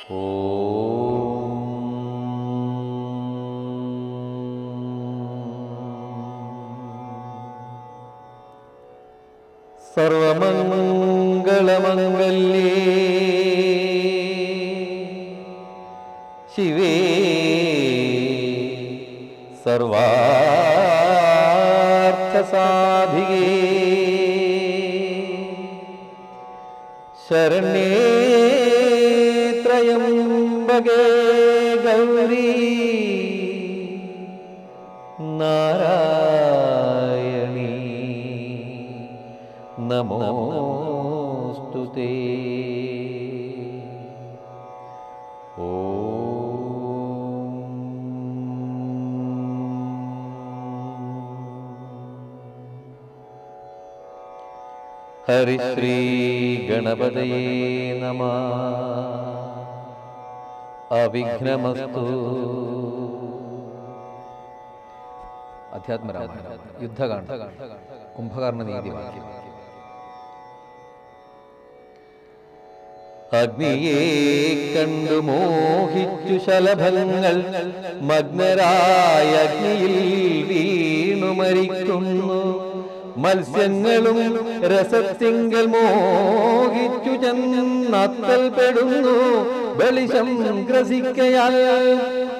സർവമംഗളമംഗല്യേ ശിവേ नमोऽस्तु ते। हरिश्रीगणपतये नमः। अविघ्नमस्तु। कुंभकर्ण नीति वाक्य അഗ്നിയെ കണ്ടു മോഹിച്ചു ശലഭങ്ങൾ. മഗ്നരായ അഗ്നിയിൽ വീണു മരിക്കുന്നു. മത്സ്യങ്ങളും രസത്തിങ്കൽ മോഹിച്ചു ചെന്നത്തൽ പെടുന്നു. ബലിശം ഗ്രസിക്കയാൽ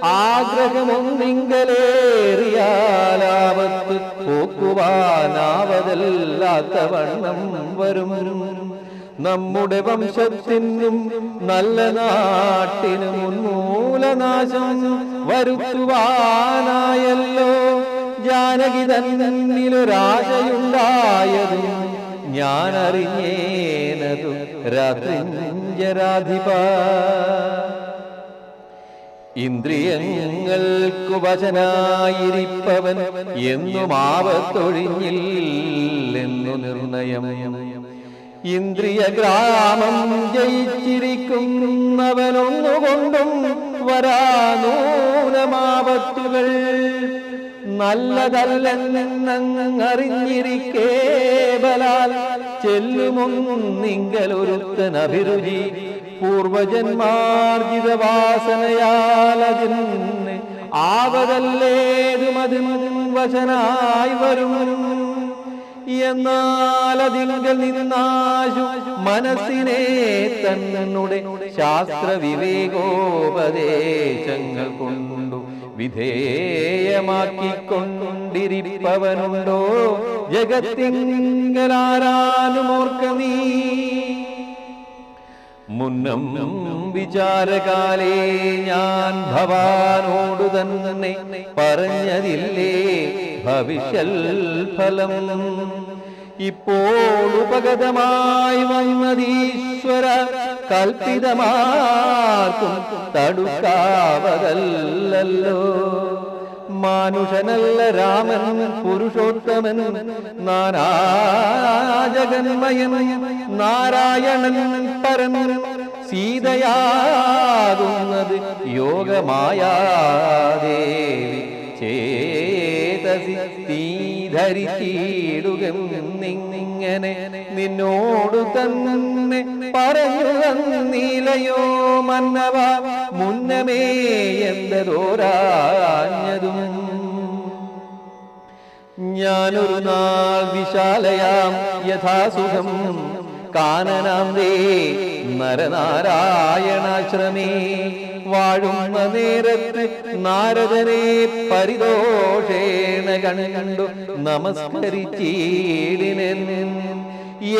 ആഗ്രഹമൊന്നിങ്കലേറിയാലാവത്ത് പോക്കുവാനാവതല്ലാത്ത വണ്ണം വരും. നമ്മുടെ വംശത്തിനും നല്ല നാട്ടിനും ഉന്മൂലനാശം വരുത്തുവാനായല്ലോ. ജാനകി തന്നിലൊരാശയുണ്ടായതും ഞാൻ അറിഞ്ഞേനതും രാത്രിഞ്ചരാധിപ. ഇന്ദ്രിയങ്ങൾക്കു വശനായിരിപ്പവൻ എന്നും ആവത്തൊഴിഞ്ഞില്ലെന്നു നിർണയം. ഇന്ദ്രിയ ഗ്രാമം ജയിച്ചിരിക്കുന്നവനൊന്നുകൊണ്ടും വരാ നൂനമാപത്തുകൾ നല്ലതല്ലെന്നറിഞ്ഞിരിക്കേ ബലാൽ. ചെല്ലുമൊന്നിങ്കലൊരുത്തൻ അഭിരുചി പൂർവജന്മാർജിത വാസനയാൽ അതിന് ആവതല്ലേതും അതിന് വശനായി വരും. എന്നാൽ നിന്നാശു മനസ്സിനെ തന്നുടെ ശാസ്ത്ര വിവേകോപദേശങ്ങൾ കൊണ്ടു വിധേയമാക്കിക്കൊണ്ടിരിപ്പവനുണ്ടോ? ജഗത്തിങ്കലാരാനുമോർക്ക നീ മുന്നം വിചാരകാലേ ഞാൻ ഭവാനോടു തന്നെ പറഞ്ഞതില്ലേ? ഭവിഷ്യൽ ഫലം. ഇപ്പോൾ ഉപഗതമായി വന്നതീശ്വര കൽപ്പിതമാർക്കും തടുക്കാവതല്ലോ മാനുഷനല്ല രാമൻ പുരുഷോത്തമൻ നാരാജഗന്മയൻ നാരായണൻ പരൻ. സീതയാകുന്നത് യോഗമായാദേവി ചേതസി തീ ധരിച്ചിടുകെന്നിങ്ങനെ നിന്നോടു തന്നെ പറഞ്ഞു നീലയോ മന്നവ? മുന്നമേ എന്തതോരാഞ്ഞതും. ഞാനൊരു നാൾ വിശാലയാം യഥാസുഖം ദേ നരനാരായണാശ്രമേ. വാഴുന്ന നേരത്ത് നാരദനെ പരിദോഷേണ കണ്ടു നമസ്കരിച്ചീടിനെ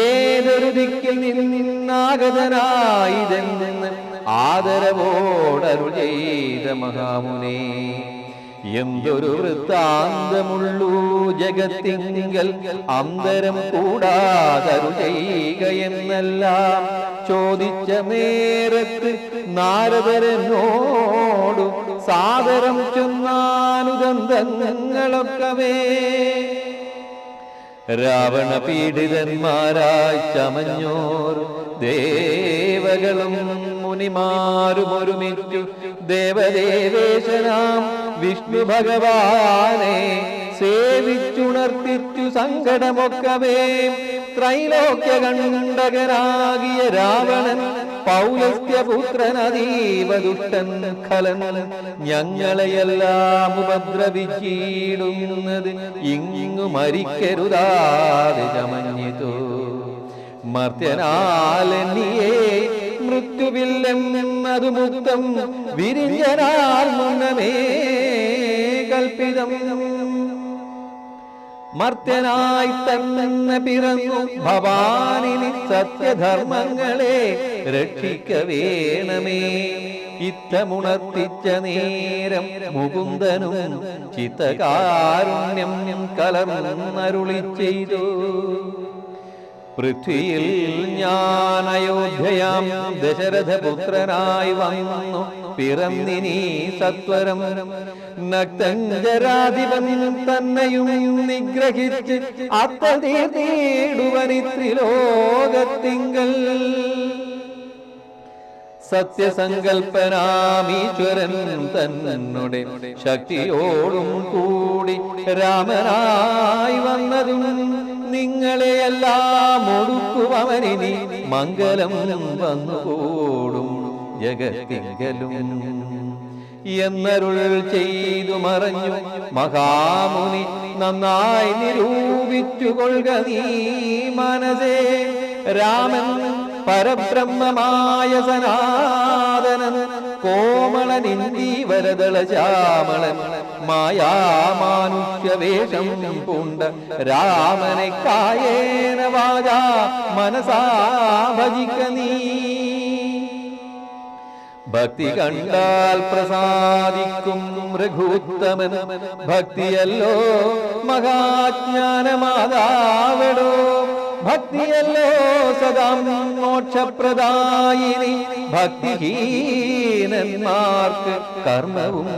ഏതൊരു ദിക്കിൽ നിന്നാഗതനായിതെന്ന് ആദരവോടരു ചെയ്ത മഹാമുനേ. എന്തൊരു വൃത്താന്തമുള്ളൂ ജഗത്തിങ്കൽ അന്തരം കൂടാതരു ചെയ്യുക എന്നെല്ലാം. ചോദിച്ച നേരത്ത് നാരദരനോടു സാദരം ചൊന്നാനുദന്തങ്ങളൊക്കവേ. രാവണ പീഡിതന്മാരായി ചമഞ്ഞോർ ദേവകളും മുനിമാരും ഒരുമിച്ചു ദേവദേവേശനാം വിഷ്ണു ഭഗവാനെ സേവിച്ചുണർത്തിച്ചു സങ്കടമൊക്കവേ. ത്രൈലോക്യ കണ്ടകനാകിയ രാവണൻ പൗലസ്ത്യപുത്രനതീവ ദുഷ്ടൻ ഖലൻ ഞങ്ങളെയെല്ലാം ഉപദ്രവിച്ചിടുന്നത് ഇങ്ങു മരിക്കരുതാതെ ചമഞ്ഞിതു മർത്യനാലെന്നിയേ മൃത്യുവില്ലെന്നത് മുക്തം വിരിഞ്ഞനാൽ മുന്നമേ കൽപ്പിതം. മർത്യനായി തന്നെ പിറന്നു. ഭവാനിനി സത്യധർമ്മങ്ങളെ രക്ഷിക്ക വേണമേ ഇത്തമുണർത്തിച്ച നേരം മുകുന്ദനും ചിത്തകാരുണ്യം കലർന്നരുളി ചെയ്തു പൃഥ്വിയിൽ ഞാൻ അയോധ്യയാം. ദശരഥപുത്രനായി വന്നു. പിറന്നിനി സത്വരം. നക്തഞ്ചരാധിപൻ തന്നെയും നിഗ്രഹിച്ച് അത്തീടുവനിത്രിലോകത്തിങ്കൽ സത്യസങ്കൽപ്പനാമീശ്വരൻ തന്നെ ശക്തിയോടും കൂടി രാമനായി വന്നതും നിങ്ങളെയെല്ലാം ഒടുക്കുവനിനി മംഗലം വന്നുകൂടും ജഗത്തിങ്കലും. എന്നരുൾ ചെയ്തു മറഞ്ഞു മഹാമുനി നന്നായി നിരൂപിച്ചു കൊള്ളുക നീ മനസേ രാമൻ പരബ്രഹ്മമായ സനാതനൻ കോമളനിന്ദീവരദള ശ്യാമളൻ മായാമാനുഷ്യവേഷം പൂണ്ട രാമനെ കായേന വാചാ മനസാ ഭജിക്ക നീ. ഭക്തി കണ്ടാൽ പ്രസാദിക്കും രഘുത്തമൻ ഭക്തിയല്ലോ മഹാജ്ഞാനമാതാവടോ. ഭക്തിയല്ലോ സദാ മോക്ഷപ്രദായിനി. ഭക്തിഹീനന്മാർക്ക് കർമ്മവും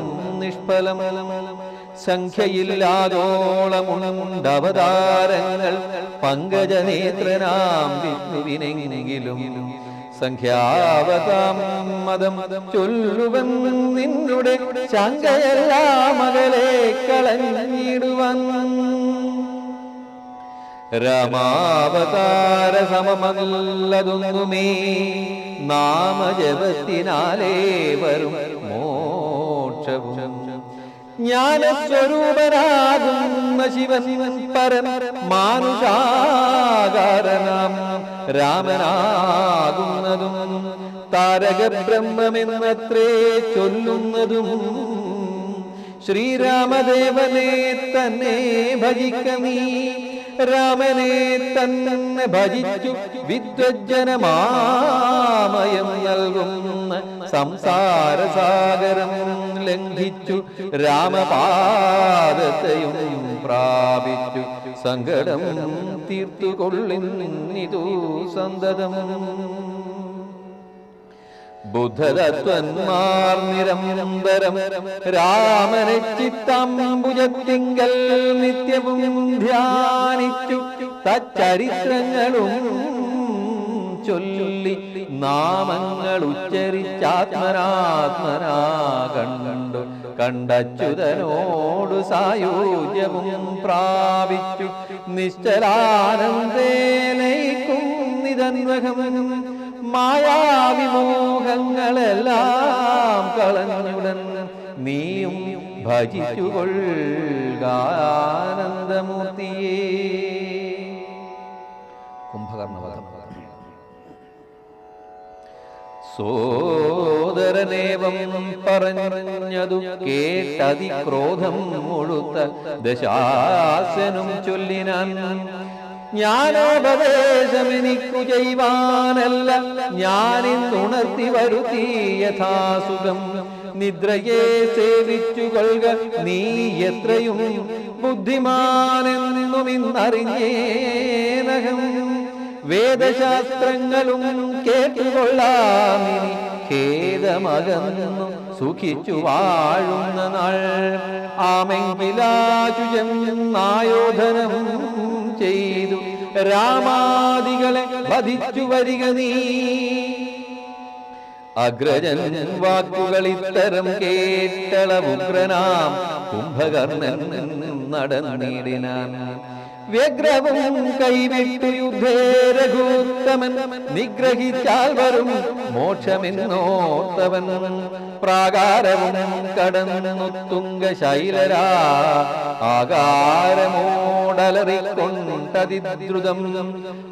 നിഷ്ഫലം. സംഖ്യയില്ലാതോളമുണ്ടവതാരങ്ങൾ പങ്കജനേത്രനാം വിഷ്ണുവിനെങ്കിലും സംഖ്യാവതാം മതം ചൊല്ലുവൻ നിന്നുടെ ശങ്കയെല്ലാം മകളെ കളഞ്ഞിടുവൻ. രാമാവതാര സമമല്ലതൊന്നുമേ. നാമജപത്തിനാലേ വരും മോക്ഷവും. ശിവ ശിവൻ പരൻ മാനുഷാകാരനാം. രാമനാകുന്നതും താരക ബ്രഹ്മമെന്നത്രേ ചൊല്ലുന്നതും ശ്രീരാമദേവനെ തന്നെ ഭജിക്ക നീ. രാമനെ തന്നെ ഭജിച്ചു വിദ്വജ്ജനമാമയം നൽകുന്ന സംസാരസാഗരം ലംഘിച്ചു രാമപാദത്തെയും പ്രാപിച്ചു. സങ്കടം തീർത്തുകൊള്ളിന്നിതു സന്തതം. ബുദ്ധതത്വന്മാർ നിരന്തരം രാമനെ ചിത്തംബുജത്തിങ്കൽ നിത്യവും ധ്യാനിച്ചു തച്ചരിത്രങ്ങളും ചൊല്ലി നാമങ്ങൾ ഉച്ചരിച്ചാത്മനാത്മനാ കണ്ടു കണ്ടച്യുതനോടു സായുജ്യവും പ്രാപിച്ചു. നിശ്ചലാനന്ദേനയിക്കും നിതന്വകം മായാവിമോഹങ്ങളെല്ലാം കളഞ്ഞുടൻ നീയും ഭജിച്ചുകൊള്ളുകാനന്ദമൂർത്തിയേ കുംഭകർണവധം. സോദരനേവം പറഞ്ഞതു കേട്ടതി ക്രോധം മുഴുത്ത ദശാസനും ചൊല്ലിനാൻ ജ്ഞാനോപദേശമെനിക്കു ചെയ്യുവാനല്ല ഞാനിന്നുണർത്തി വരുത്തി യഥാസുഖം. നിദ്രയെ സേവിച്ചു കൊള്ളുക നീ എത്രയും ബുദ്ധിമാനെന്നും ഇന്നറിഞ്ഞേനകം വേദശാസ്ത്രങ്ങളും കേട്ടുകൊള്ളാമിനി ഖേദമകന്നു സുഖിച്ചു വാഴുന്ന നാൾ. ആമെങ്കിലാചുജം ആയോധനം ചെയ്തു രാമാദികളെ വധിച്ചു വരിക നീ. അഗ്രജൻ വാക്കുകൾ ഇത്തരം കേട്ടള ഉഗ്രനാം കുംഭകർണൻ നടന്നിടിനാൻ. വ്യഗ്രവും കൈവിട്ടു യുദ്ധേ രഘുത്തമൻ. നിഗ്രഹിച്ചാൽ വരും മോക്ഷമെന്നോത്തവൻ പ്രാകാരവും കടന്നു തുങ്കശൈലരാ ആകാരമോടലറിക്കൊണ്ടതിദ്രുതം.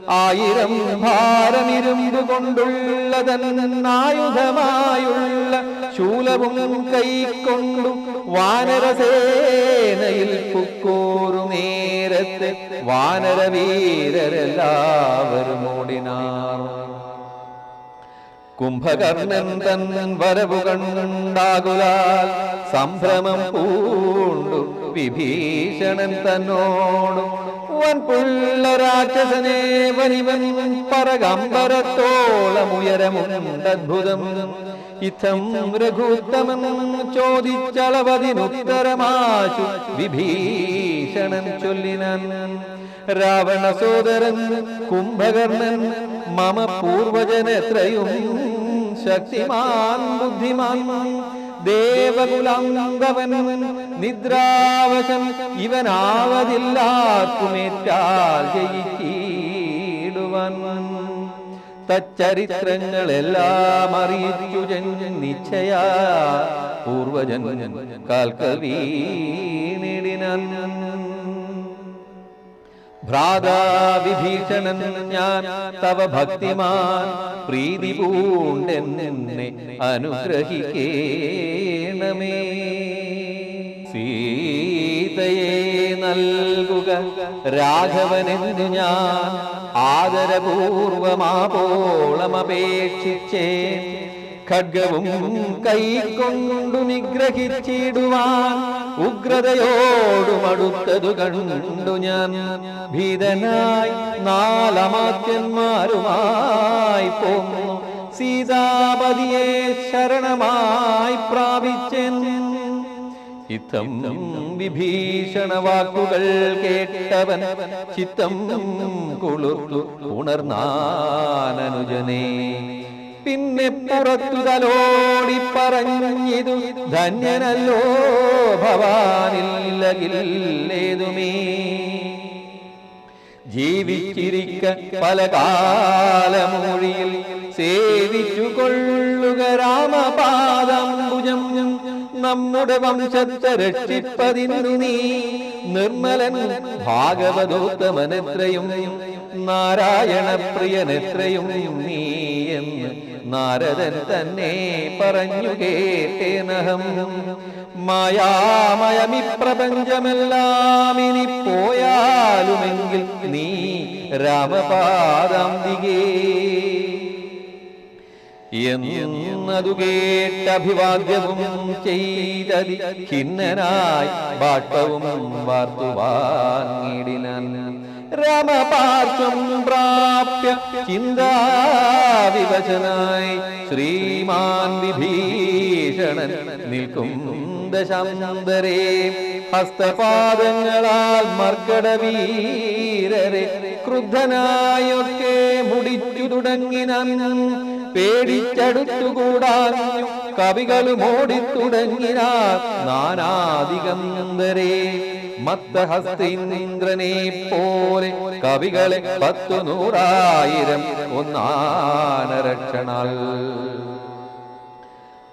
ആയിരം ഭാരമിരുമ്പ് കൊണ്ടുള്ളതന്നായുധമായുള്ള ശൂലവും കൈക്കൊണ്ടു വാനരസേനയിൽ പുക്കോറു നേരത്തെ വാനരവീരരെല്ലാവരും ഓടിനാർ. കുംഭകർണൻ തൻ വരവു സംഭ്രമം പൂണ്ടു വിഭീഷണൻ തന്നോടു. വൻപുള്ള രാക്ഷസനെ വനിവൻ പറകമ്പരത്തോളമുയരമുണ്ടദ്ഭുതം ഇത്തം രഘുത്തമം ചോദിച്ചളവതിനുത്തരമാശു വിഭീഷണൻ ചൊല്ലിനൻ. രാവണ സോദരൻ കുംഭകർണൻ മമ പൂർവജനെത്രയും ശക്തിമാൻ ബുദ്ധിമാൻ. ദേവകുലന്തവൻ നിദ്രാവശൻ ഇവനാവതില്ലാത്തുമേറ്റാൽ ജയിച്ചിടുവൻ. തച്ചരിത്രങ്ങളെല്ലാം അറിയിച്ചു നിശ്ചയ. പൂർവജൻ കാൽക്കൽ വീണിടിനൻ ഭ്രാതാ വിഭീഷണൻ ഞാൻ തവ ഭക്തിമാൻ പ്രീതി പൂണ്ടെന്നെ അനുഗ്രഹിക്കേണമേ. സീതയെ നൽകുക രാഘവനെന്നു ഞാൻ ആദരപൂർവമാപോളമപേക്ഷിച്ചേ ഖഡ്ഗവും കൈക്കൊണ്ടു നിഗ്രഹിച്ചിടുവാൻ ഉഗ്രതയോടുമടുത്തതു കണ്ടു ഞാൻ. ഭീതനായി നാലമാത്യന്മാരുമായി പോന്നു. സീതാപതിയെ ശരണമായി പ്രാപിച്ചൻ. ഇത്തം വിഭീഷണ വാക്കുകൾ കേട്ടവൻ ചിത്തം കുളിർത്തു ഉണർന്നാനനുജനെ. പിന്നെ പുറത്തു തലോടി പറഞ്ഞിതു ധന്യനല്ലോ ഭവാനില്ലകില്ലേതുമേ. ജീവിച്ചിരിക്ക പല കാലമൊഴിയിൽ സേവിച്ചു കൊള്ളുക രാമപാദംബുജം നമ്മുടെ വംശത്തെ രക്ഷിപ്പതിന്നു നീ നിർമ്മലൻ ഭാഗവതോത്തമനെത്രയും നാരായണ പ്രിയനെത്രയും നീ എന്ന് നാരദൻ തന്നെ പറഞ്ഞു കേട്ടേനഹം. മായാമയമി പ്രപഞ്ചമെല്ലാം ഇനി പോയാലുമെങ്കിൽ നീ രാമപാദാന്തികേ എന്നതു കേട്ടഭിവാദ്യവും ചെയ്തതി. ഖിന്നനായി ബാഷ്പവും വാർത്തു രമപാർശ്വം രാമപാർശ്വം പ്രാപ്യ ചിന്താവിവശനായി ശ്രീമാൻ വിഭീഷണൻ നിൽക്കും ദശാന്തരേ. ഹസ്തപാദങ്ങളാൽ മർക്കടവീരരെ ക്രുദ്ധനായൊക്കെ മുടിച്ചു തുടങ്ങിനാൻ. പേടിച്ചടുത്തുകൂടാഞ്ഞു കവികളും ഓടിത്തുടങ്ങിന നാനാദിഗന്ധരേ മത്തഹസ്തീന്ദ്രനെ പോലെ കവികളെ പത്തു നൂറായിരം ഒന്നാനരക്ഷണാൽ.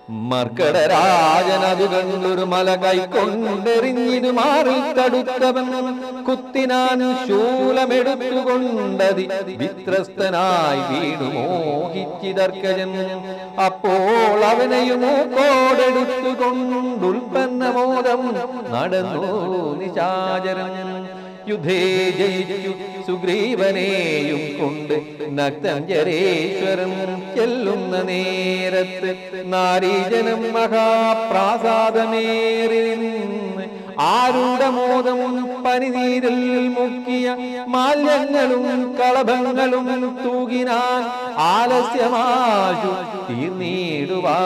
മർക്കടരാജനതു കണ്ടൊരു മല കൈക്കൊണ്ടെറിഞ്ഞിരു മാറി തടുത്തവൻ കുത്തിനാൻ ശൂലമെടുത്തുകൊണ്ടതി വിത്രസ്തനായി വീണു മോഹിച്ചിതർക്കജൻ. അപ്പോൾ അവനെയും കോടെടുത്തുകൊണ്ടുൽപ്പന്നമോദം നടന്നു നിശാചരൻ. യുദ്ധേ ജയിച്ചു. സുഗ്രീവനെയും കൊണ്ട് നക്തഞ്ജരേശ്വരൻ ചെല്ലുന്ന നേരത്ത് നാരീജനം മഹാപ്രാസാദമേറി ആരുടെ മോദം പനിനീരിൽ മുക്കിയ മാല്യങ്ങളും കളഭങ്ങളും തൂകിനാൻ ആലസ്യമാശു തീർന്നിടുവാനാദരാൽ.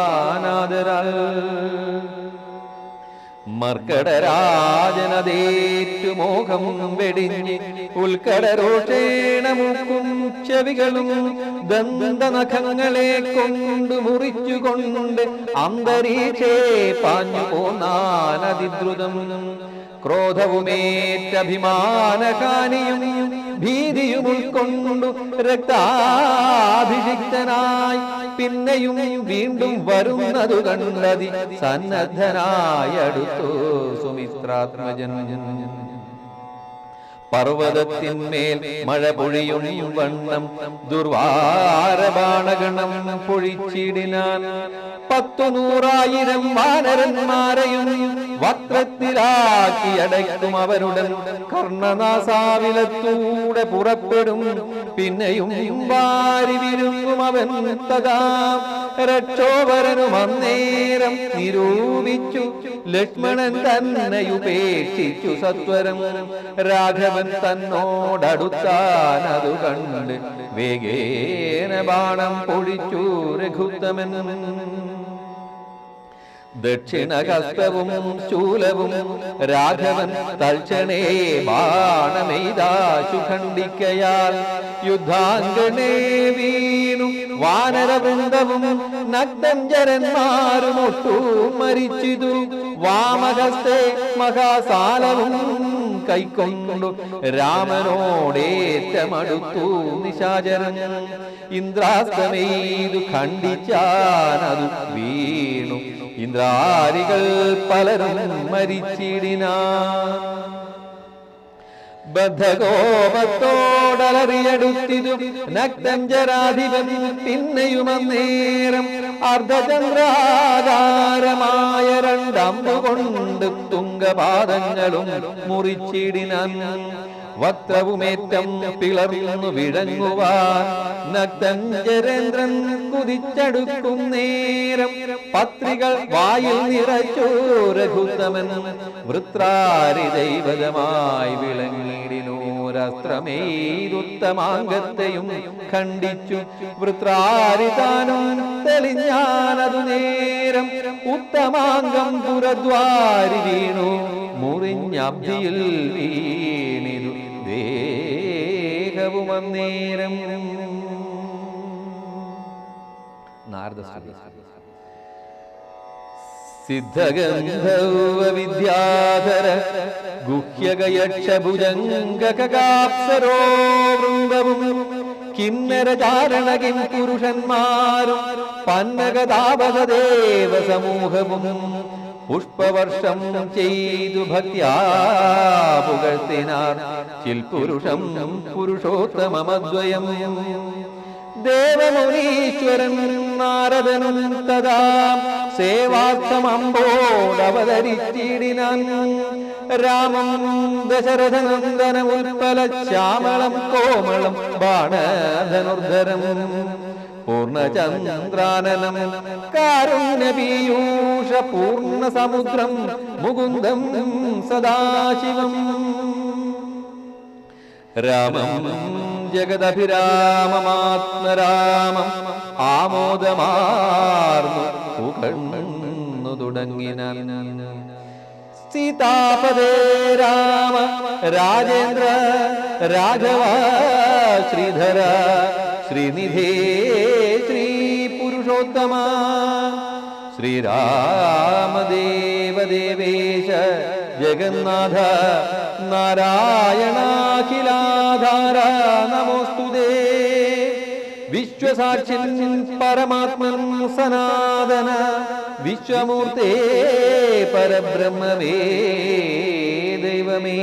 മർക്കടരാജനതേറ്റു മോഹം വെടിഞ്ഞ് ഉൽക്കടരോഷേണ മൂക്കും ചെവികളും ദന്തനഖങ്ങളെ കൊണ്ടു മുറിച്ചുകൊണ്ട് അന്തരീക്ഷേ പാഞ്ഞു പോന്നാനതിദ്രുതം ക്രോധവുമേറ്റഭിമാനഹാനിയും ഭീതിയും ഉൾക്കൊണ്ടു രക്താഭിഷിക്തനായി പിന്നെയും വീണ്ടും വരുന്നതു കണ്ടതി സന്നദ്ധനായടുത്തു സുമിത്രാത്മജൻ. പർവതത്തിന്മേൽ മഴ പൊഴിയും വണ്ണം ദുർവാരബാണഗണം പൊഴിച്ചിടിനാൻ പത്തു നൂറായിരം വാനരന്മാരെയും വക്രത്തിലാക്കി അടയ്ക്കും അവരുടെ കർണനാസാവിലത്തൂടെ പുറപ്പെടും. പിന്നെയും വാരി വിരുങ്ങും അവൻ തഥാ രക്ഷോപരനും അന്നേരം നിരൂപിച്ചു. ലക്ഷ്മണൻ തന്നെ ഉപേക്ഷിച്ചു സത്വരം. രാഘവൻ തന്നോടടുത്താൻ അത് കണ്ട് വേഗേന ബാണം പൊഴിച്ചു രഘുത്തമൻ. ദക്ഷിണഹസ്തവും ശൂലവും രാഘവൻ തൽക്ഷണേ ബാണമെയ്താശു ഖണ്ഡിക്കയാൽ യുദ്ധാംഗണേ വീണു വാനരവൃന്ദവും നഗ്നഞ്ചരന്മാരും ഒട്ടു മരിച്ചിതു. വാമഹസ്തേ മഹാസാലവും കൈക്കൊണ്ടു രാമനോടേറ്റമടുത്തു. നിശാചരൻ ഇന്ദ്രാസ്തമേതു കണ്ടിച്ചാനതു വീണു. ഇന്ദ്രാരികൾ പലരും മരിച്ചിടിനാ. ബദ്ധകോപത്തോടലറിയടുത്തിതു നഗ്നഞ്ചരാധിപൻ പിന്നെയുമന്നേരം അർദ്ധചന്ദ്രാകാരമായ രണ്ടമ്പുകൊണ്ട് തുങ്കപാദങ്ങളും മുറിച്ചിടിനാൻ. വക്രവുമേറ്റം പിളർന്നു വിഴങ്ങുവാൻ നഗ്നഞ്ചരേന്ദ്രൻ കുതിച്ചടുക്കും നേരം. പത്രികൾ വായിൽ നിറച്ചു രഘുത്തമൻ വൃത്രാരി ദൈവതമായി വിളങ്ങിടിനൂരസ്ത്രമേതുത്തമാംഗത്തെയും ഖണ്ഡിച്ചു. വൃത്രാരിതാനും തെളിഞ്ഞാനതു നേരം. ഉത്തമാംഗം പുരദ്വാരി വീണു. മുറിഞ്ഞബ്ദിയിൽ വീണിരു ദേഹവും അന്നേരം. നാരദസ്തുതി സിദ്ധഗന്ധർവ ഗുഹ്യകയക്ഷഭുജംഗകാപ്സരോ വൃന്ദവും കിന്നരചാരണ പുരുഷന്മാരും പന്നഗതാപസദേവ സമൂഹവും പുഷ്പവർഷം ചെയ്തു ഭക്യാ ചിൽപുരുഷം പുരുഷോത്തമദ്വയം ദേവമുനീശ്വരൻ നാരദനും തഥാ സേവാർത്ഥമമ്പോടവതരിച്ചിടിനാൻ രാമം ദശരഥനന്ദന ഉൽപ്പല ശ്യാമളം കോമളം ബാണധനുർധരം. പൂർണചന്ദ്രാനനം. കാരുണ്യപീയൂഷ പൂർണ സമുദ്രം മുകുന്ദം സദാശിവം. രാമം ജഗദഭിരാമമാത്മരാമം ആമോദമാർന്നു പുകഴ്ന്നു തുടങ്ങിന സീതാപദേ രാമ രാജേന്ദ്ര രാഘവ ശ്രീധര ശ്രീനിധേ ശ്രീ പുരുഷോത്തമ ശ്രീരാമദേവദേവേശ ജഗന്നാഥ നാരായണാഖിലാധാര. നമോസ്തുതേ വിശ്വസാക്ഷിൻ പരമാത്മൻ സനാതന. വിശ്വമൂർത്തേ പരബ്രഹ്മമേ ദൈവമേ.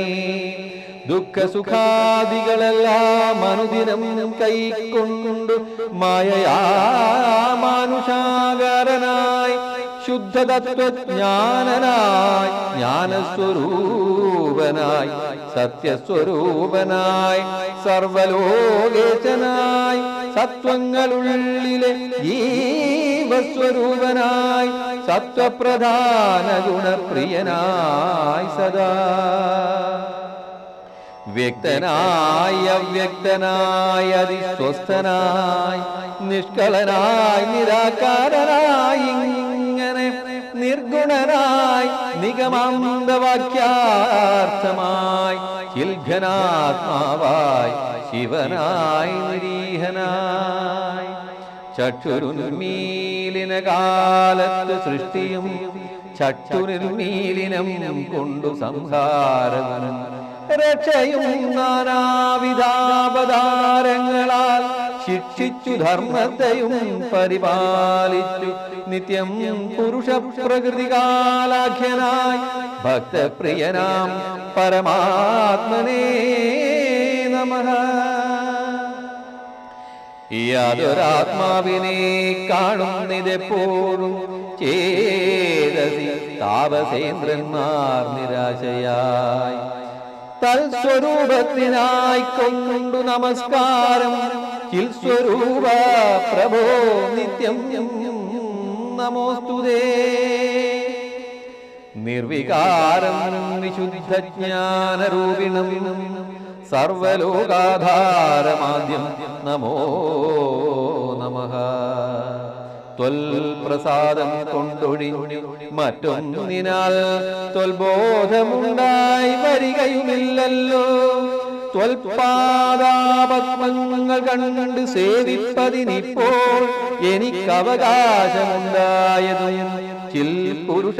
ദുഃഖസുഖാദികളെല്ലാം അനുദിനം കൈക്കൊണ്ടു മായയാ മാനുഷാകാരനായി ശുദ്ധതത്വജ്ഞാനനായി ജ്ഞാനസ്വരൂപനായി സത്യസ്വരൂപനായി സർവലോകേശനായി സത്വങ്ങളുള്ളിലെ ജീവസ്വരൂപനായി സത്വപ്രധാന ഗുണപ്രിയനായി സദാ. വ്യക്തനായി വ്യക്തനായ അതിസ്വസ്ഥനായി നിഷ്കളനായി നിരാകാരനായി ഇങ്ങനെ നിർഗുണനായി നിഗമാന്തവാക്യാർത്ഥമായി ചിൽഘനാത്മാവായി ശിവനായി നിരീഹനായി. ചക്ഷുരുന്മീലിന കാലത്ത് സൃഷ്ടിയും ചട്ടുനിർമീലിനം കൊണ്ടു സംഹാരം രക്ഷയും നാനാവിധാപതാരങ്ങളാൽ ശിക്ഷിച്ചു ധർമ്മത്തെയും പരിപാലിച്ചു. നിത്യം പുരുഷ പ്രകൃതികാലാഖ്യനായി ഭക്തപ്രിയനാം പരമാത്മനേ നമ. യാതൊരാത്മാവിനെ കാണുന്നിതെപ്പോഴും ചേതസി താപസേന്ദ്രന്മാർ നിരാശയായി. തൽസ്വരൂപത്തിനായി കൊണ്ടു നമസ്കാരം. ചിൽസ്വരൂപ പ്രഭോ നിത്യം നമോസ്തുതേ. നിർവികാരം വിശുദ്ധജ്ഞാനരൂപിണം സർവലോകാധാരമാദ്യം നമോ നമഃ. ത്വൽപ്രസാദം കൊണ്ടൊഴിഞ്ഞു മറ്റൊന്നിനാൽ തൊൽബോധമുണ്ടായി വരികയുമില്ലല്ലോ. ത്വൽപാദാപത്മങ്ങൾ കണ്ട് സേവിപ്പതിനിപ്പോൾ എനിക്ക് അവകാശമുണ്ടായതും ചിൽ പുരുഷ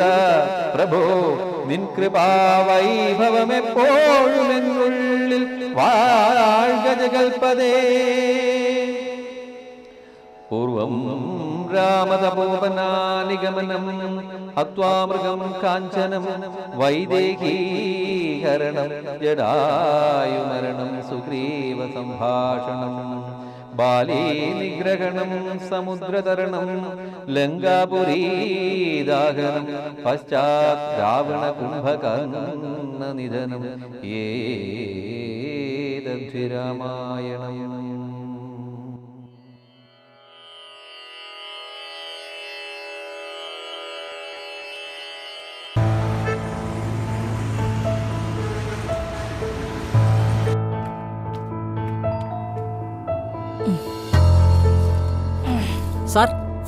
പ്രഭോ നിൻ കൃപാവൈഭവമെപ്പോഴും എന്നുള്ളിൽ വാഴ്ഗജകൽപ്പതേ പൂർവം രാമതപോപനാനിഗമനം ഹത്വാമൃഗം കാഞ്ചനം വൈദേഹീകരണം ജടായുമരണം സുഗ്രീവ സംഭാഷണം ബാലീനിഗ്രഹണം സമുദ്രതരണം ലങ്കാപുരീദാഹനം പശ്ചാത് രാവണ കുംഭകർണ നിധനം ഏതദ്ധിരാമായണം